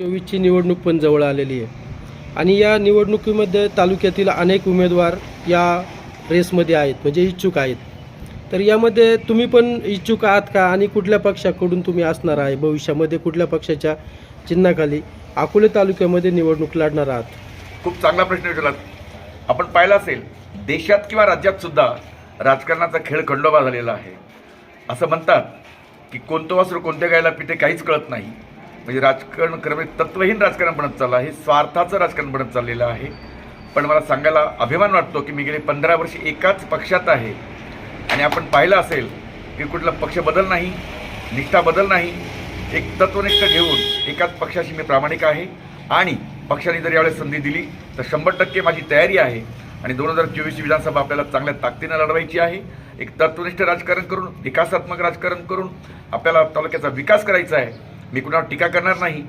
चोवीसची निवडणूक पण जवळ आलेली आहे. आणि या निवडणुकीमध्ये तालुक्यातील अनेक उमेदवार या रेसमध्ये आहेत म्हणजे इच्छुक आहेत. तर यामध्ये तुम्ही पण इच्छुक आहात का? आणि कुठल्या पक्षाकडून तुम्ही असणार आहे? भविष्यामध्ये कुठल्या पक्षाच्या चिन्हाखाली अकोले तालुक्यामध्ये निवडणूक लढणार आहात? खूप चांगला प्रश्न विचारला आपण पाहिलं असेल देशात किंवा राज्यात सुद्धा राजकारणाचा खेळ खंडोबा झालेला आहे. असं म्हणतात की कोणतं वासरू कोणत्या गायला पिते काहीच कळत नाही. म्हणजे राजकारण क्रमे तत्वहीन राजकारण बनत चाललं आहे स्वार्थाचं राजकारण बनत चाललेलं आहे. पण मला सांगायला अभिमान वाटतो की मी गेले पंधरा वर्ष एकाच पक्षात आहे. आणि आपण पाहिलं असेल की कुठला पक्ष बदल नाही निष्ठा बदल नाही एक तत्वनिष्ठ घेऊन एकाच पक्षाशी मी प्रामाणिक आहे. आणि पक्षाने जर यावेळेस संधी दिली तर शंभर टक्के माझी तयारी आहे. आणि दोन हजार चोवीसची विधानसभा आपल्याला चांगल्या ताकदीनं लढवायची आहे. एक तत्वनिष्ठ राजकारण करून विकासात्मक राजकारण करून आपल्याला तालुक्याचा विकास करायचा आहे. मी कुणावर टीका करणार नाही.